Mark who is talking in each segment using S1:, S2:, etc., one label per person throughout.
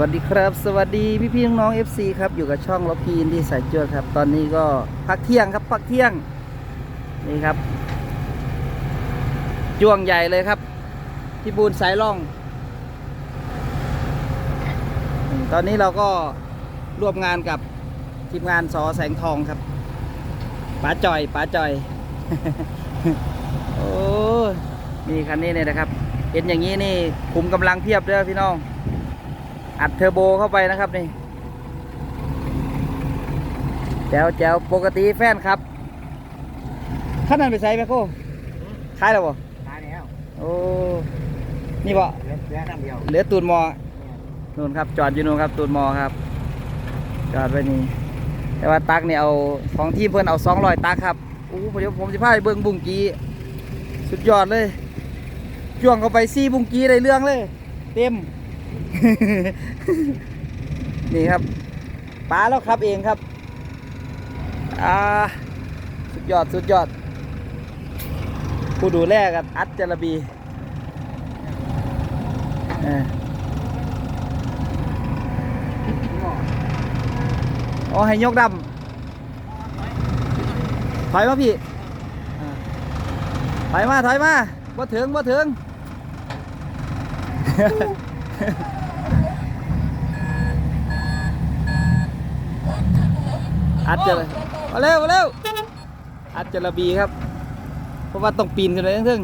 S1: วัสดีครับ สวัสดีพี่พี่ๆน้องๆ FC ครับ อยู่กับช่องล็อกพีนที่สายจวดครับ ตอนนี้ก็พักเที่ยงครับพักเที่ยง นี่ครับจ้วงใหญ่เลยครับ พี่บูนสายล่อง ตอนนี้เราก็ร่วมงานกับทีมงานสอแสงทองครับป๋าจ่อยป๋าจ่อย โอ้ยนี่คันนี้เนี่ยนะครับ เห็นอย่างนี้นี่คุมกำลังเพียบเด้อพี่น้อง อัดเทอร์โบเข้าไปนะครับนี่แจ๋วแจ๋วปกติแฟนครับขั้นนั้นไปใส่ไหมโค้ขายแล้วบ่
S2: ตายแล้ว
S1: โอ้นี่บ่
S2: เหลือเหลือน้ำเดียว
S1: เหลือตูนมอนู่นครับ จอดอยู่นู่นครับ ตูนมอครับ จอดไว้นี่แต่ว่าตักเนี่ยเอาของทีมเพื่อนเอาสองร้อยตักครับโอ้ผมเดี๋ยวผมจะพาไปเบิ้งบุ้งกีสุดยอดเลยจ้วงเข้าไปซี่บุ้งกีได้เรื่องเลย เต็ม นี่ครับป้าแล้วครับเองครับ อ่า สุดยอดสุดยอด ผู้ดูแลกันอัดจระบีอ๋อให้ยกดำถอยมาพี่อ่าถอยมาถอยมาบ่ถึงบ่ถึง อัดจะมาเร็วมาเร็วอัดจะระบีครับ เพราะว่าต้องปีนขึ้นไปทั้ง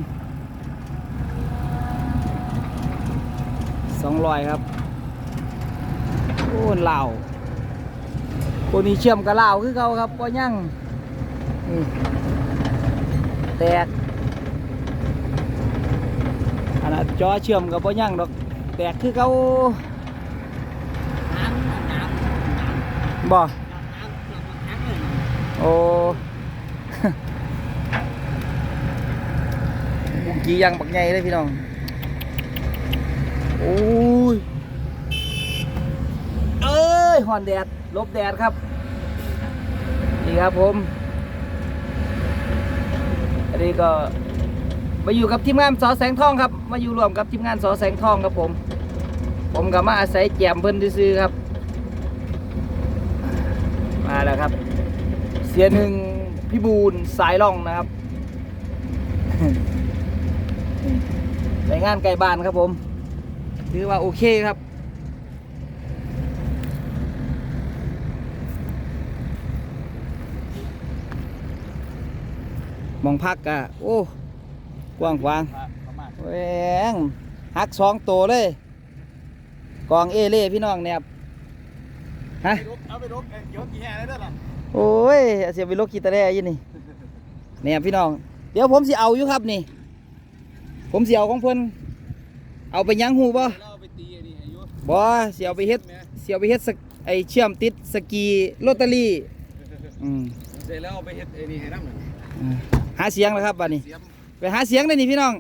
S1: สองรอยครับโอ้เหล่าตัวนี้เชื่อมกับเหล่าคือเขาครับก็ยั่งแตกอันนั้นจอเชื่อมกับบ่ยั่งดอกแตกคือเขาบ่ โอ้บุกี้ยังบักใหญ่เลยพี่น้อง โอ้ย เอ้ยหอนแดด ลบแดดครับ นี่ครับผม อันนี้ก็ มาอยู่กับทีมงานสอแสงทองครับ มาอยู่รวมกับทีมงานสอแสงทองครับผม ผมก็มาอาศัยแจมเพิ่นซื้อครับ มาแล้วครับ สียหนึ่งพี่บูนสายล่องนะครับในงานไก่บ้านครับผมถือว่าโอเคครับมองพักกะโอ้กว้างกวาง
S2: ประมาณ
S1: แหวงหักสองตัวเลย กองเอเล่พี่น้องเนี่ยครับฮะ
S2: เอาไปรบยกกี่แห่ได้ด้วยล่ะ
S1: โอ้ยเสียไปโลกกีตาร์แร่ยี่นี่เนี่ยพี่น้อง เดี๋ยวผมสิเอาอยู่ครับนี่ ผมสิเอาของเพิ่นเอาไปยังหูบ่
S2: เราไปตีนี่อายุ
S1: บ่สิเอาไปเฮ็ดสิเอาไปเฮ็ดสกไอเชื่อมติดสกีลอตเตอรี่อืม
S2: เสร็จแล้วเอาไปเฮ็ดไอ้นี่ให้น้ำหนึ่ง
S1: อ่าหาเสียงแล้วครับบัดนี้
S2: เสียม
S1: ไปหาเสียงเลยนี่พี่น้อง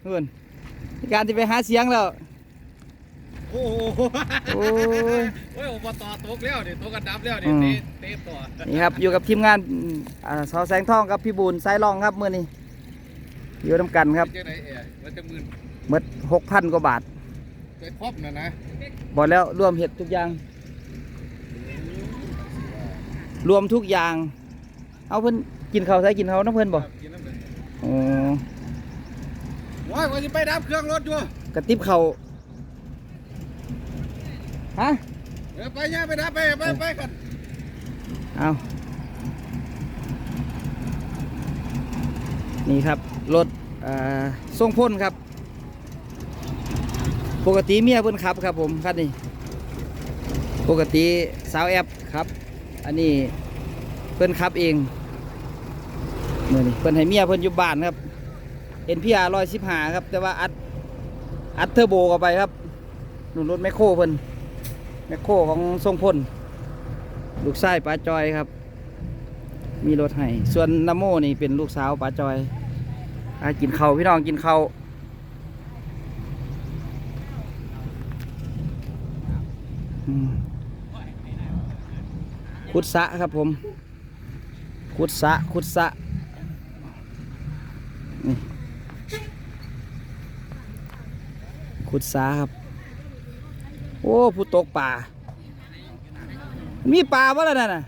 S1: เพื่อนมีการที่ไปหาเสียงแล้ว
S2: โอ้โห
S1: โอ้ย
S2: โอ้ยอบตตกแล้วดิตกกันดับแล้วดิ
S1: อืม
S2: เตะเตะต่อ
S1: นี่ครับอยู่กับทีมงานอ่าสอแสงทองกับพี่บูนสายรองครับมื่อนี้อยู่น้ำกันครับ
S2: เจ้าไหนเอ๋มันจะมืน
S1: หมดหกพันกว่าบาท
S2: ไปครอบนะนะ
S1: บอกแล้วรวมเห็ดทุกอย่าง รวมทุกอย่าง เอาเพิ่นกินข้าวใส่กินข้าวน้ำเพิ่นบ่
S2: กินน้ำหนึ่ง
S1: โอ้
S2: โอ้ยวันนี้ไปดับเครื่องรถอยู่
S1: กระติบข้าว ฮะ
S2: เออไปเนี่ยไปดับไปไปไปกัน
S1: เอานี่ครับรถอ่าทรงพ่นครับ ปกติเมียเพิ่นขับครับผมคันนี้ปกติสาวแอปครับ อันนี้เพิ่นขับเองเมื่อนี้เพิ่นให้เมียเพิ่นอยู่บ้านครับเอ็นพีอาร์ร้อยสิบห้าครับ แต่ว่าอัดอัดเทอร์โบเข้าไปครับนุ่นรถแมคโครเพิ่น แมคโครของทรงพ่นลูกชายป้าจอยครับ มีรถให้ ส่วนนโมนี่เป็นลูกสาวป้าจอยอากินเขาพี่น้องกินเขาขุดสะครับผมขุดสะขุดสะนี่ขุดสะครับ อ้ผู้ตกป่า มีป่าบ่ล่ะนั่นน่ะ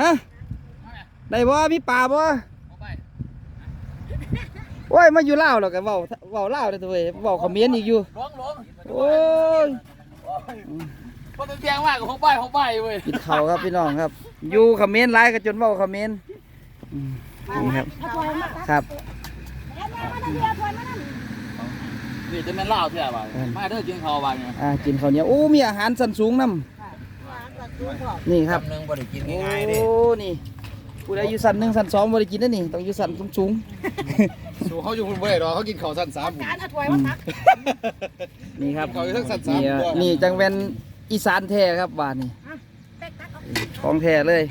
S1: ฮะได้บ่มีป่าบ่โอ้ยมาอยู่ลาวแล้วก็เว้าเว้าลาวได้อตัวเว้ยเว้าเขมรอีกอยู่
S3: หลวงหลวง
S1: โอ้ย
S3: พอเป็นเพียงมากกับของไปของไปเว้ย
S1: กินข้าวครับพี่น้องครับ อยู่เขมรหลายก็จนเว้าเขมรอืมนี่ครับ ครับ
S3: นี่จะแม่นเล่าเท่าไหร่มาเด้อกินข้าวบ้างไง
S1: อ่ากินข้าวเหนียวโอ้มีอาหารสันสูงนํนี่ครับ
S3: นึงบ่ได้กิน
S1: โอ้นี่ผู้ใดอยู่สันหนึ่งสันสองบ่ได้กินนะนี่ต้องอยู่สันสูง
S2: สู่เขาอยู่คุณเว้ยรอเขากินข้าวสั้นสามผม
S4: การเอาถ้วยมาตัก
S1: ๆนี่ครับ
S2: เขาอยู่ทั้งสันสาม
S1: นี่อะ
S2: ตัว
S1: นี่จังเป็นอีสานแท้ครับบ้านนี่
S4: เต็กตักเอา
S1: ของแท้เลย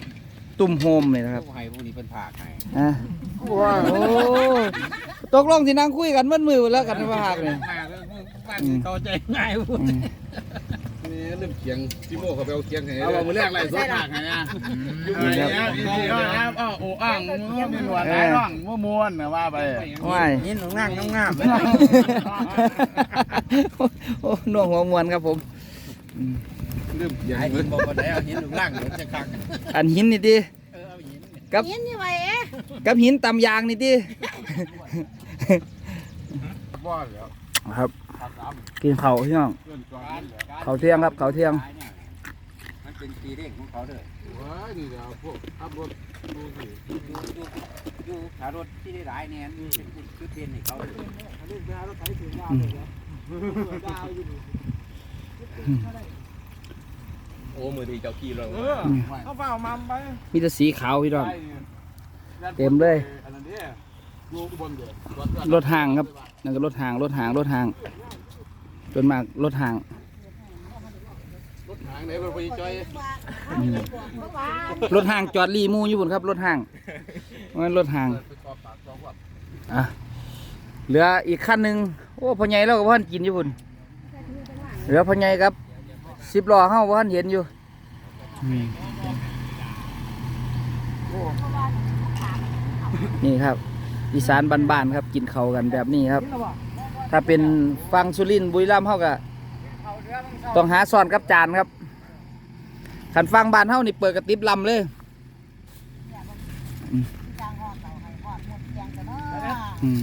S1: ตุ่มโฮมเลยนะครับ
S2: ให้พวกนี้เป็นผักให้
S1: อะ โอ้ตกลงที่นั่งคุยกันมันมือแล้วกันมาหักเลย
S2: มาแล้วบ้าน
S1: อืม
S2: เขาใจง่ายพูด
S1: อืม
S2: นี่เริ่มเคียงจิโม่เขาไปเอาเคียงให้
S3: เอามือแรกไรสดผักไงนะ
S2: อยู่ไหนเนี่ยดีๆเอาครับอ้าวโอ้อ่างมีหนวดหลายร่องว่ามวนนะว่าไป
S1: ว้าย
S3: นี่หนูงามงาม
S1: โอ้หน่วงหัวมวนครับผมอืม
S2: เริ่มเคียง
S3: ไอ้
S2: เล
S3: หิ
S2: ย
S3: นบอกว่าได้เอาหินหนูล่างหนูจะคัก
S1: อันหินนี่ดิ
S3: เออเอาหิน
S1: กับ
S4: เห็นนี่ไว้เอ๊ะ
S1: กับหินตำยางนี่ดิ
S2: บ้าแล้ว
S1: ครับ กินข้าวพี่น้อง
S2: เพื่อนก่อน
S1: ข้าวเที่ยงครับข้าวเที่ยง
S3: มันเป็นปีเร่งของเขาเลย
S2: ว้ายนี่เดี๋ยวพวกขับรถดูสิ
S3: อยู่อยู่อยู่ขารถที่ได้หลายเนี่ยเป็นจุดเด่นให้เขาเลย
S2: โอ้มือดีเจ้าขี้เลยเออเขาเฝ้ามัมไป
S1: มีแต่สีขาวพี่น้อง เต็มเลย
S2: อันนั้นเนี่ยอยู่บนเดือ
S1: รถห่างครับนั่นก็รถห่างรถห่างรถห่างจนมากรถห่าง
S2: รถหางไหนเป็นไปจอย
S1: อืม
S4: หวาน
S1: รถห่างจอดรีมูอยู่บนครับ รถห่างมันรถห่างอะเหลืออีกขั้นหนึ่งโอ้พ่อใหญ่เราก็พ่อนกินอยู่พุ่นเหลือพ่อใหญ่ครับ สิบล้อเฮาพ่อนเห็นอยู่อืมนี่ครับอีสานบ้านๆครับ กินเขาวกันแบบนี้ครับ ถ้าเป็นฟังสุรินทร์บุรีรัมย์เฮาก็ต้องหาซ่อนกับจานครับขันฟังบ้านเฮานี่เปิดกระติบลำเลย
S4: จางหอดเต่าให้หอดหมดแกงกันเนาะ
S1: อืม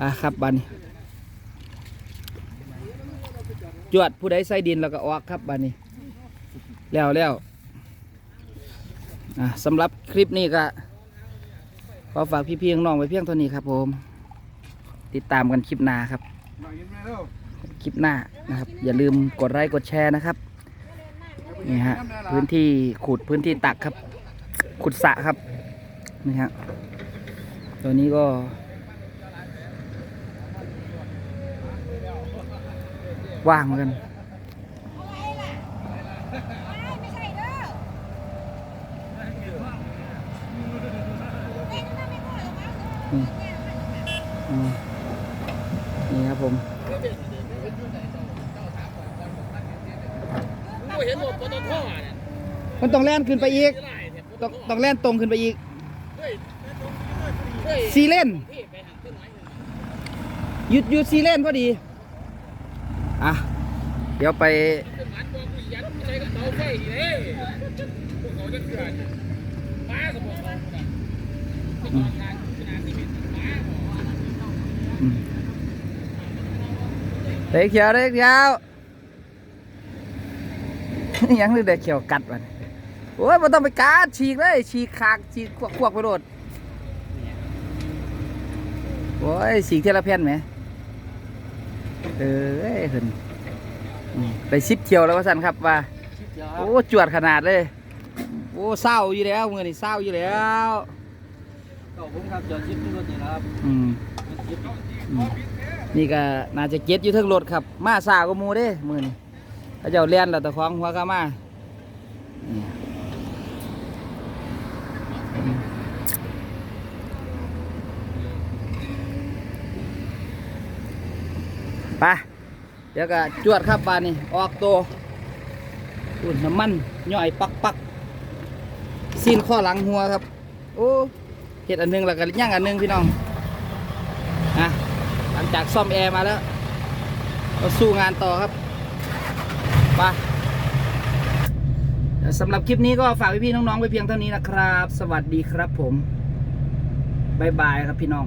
S1: อะครับบัดน จวดผู้ใดใส่ดินแล้วก็ออกครับบัดนี้ แล้วแล้วสำหรับคลิปนี้ก็ขอฝากพี่ๆน้องไว้เพียงเท่านี้ครับผม ติดตามกันคลิปหน้าครับ คลิปหน้านะครับ อย่าลืมกดไลค์กดแชร์นะครับนี่ฮะพื้นที่ขุดพื้นที่ตักครับ ขุดสะครับนี่ฮะตัวนี้ก็ ว่างเหมือนกันนี่ครับผม
S3: เห็นหมดปตทเนี่ย
S1: มันต้องแล่นขึ้นไปอีก ต้องต้องแล่นตรงขึ้นไปอีกซีเลนหยุดหยุดซีเลนพอดี อะ เดี๋ยวไป
S3: มันบอกกูยันไม่ใช่กับเตาไฟเลยพวกเขาจะเกิดป้าสมองเขาเนี่ยเป็นตอนงานขนาดที่เป็นป้าหมอ
S1: อืมเด็กเขียวเด็กเขียวยังเด็กเขียวกัดมันโอ้ยมันต้องไปกัดฉีกเลย ฉีกขากฉีกขวกขวกไปโดดโอ้ยฉีกเทละแผ่นไหมเออ เอ้ยเห็นอืมไปซิปเที่ยวแล้วว่าสันครับว่าโอ้จวดขนาดเลย โอ้เศร้าอยู่แล้วมือนี่เศร้าอยู่แล้ว
S3: ก็ผมครับจอดชิปที่รถนี่นะครับ
S1: อืม
S3: ชิป
S1: อืมนี่ก็น่าจะเก็ตอยู่เทั้งรถครับ มาสาวก็มูเด้มือนี่เขาเจ้าเลียนแล้วแต่ของหัวก็มานี่ไป เดี๋ยวก็จวดครับบานนี่ออกตัวอุ่นน้ำมันย่อยปักปักซีนข้อหลังหัวครับโอ้เห็ดอันหนึงแล้วก็ย่างอันหนึงพี่น้องอะหลังจากซ่อมแอร์มาแล้วเราสู้งานต่อครับไปสำหรับคลิปนี้ก็ฝากพี่ๆน้องๆไว้เพียงเท่านี้นะครับ สวัสดีครับผมบ๊ายบายครับพี่น้อง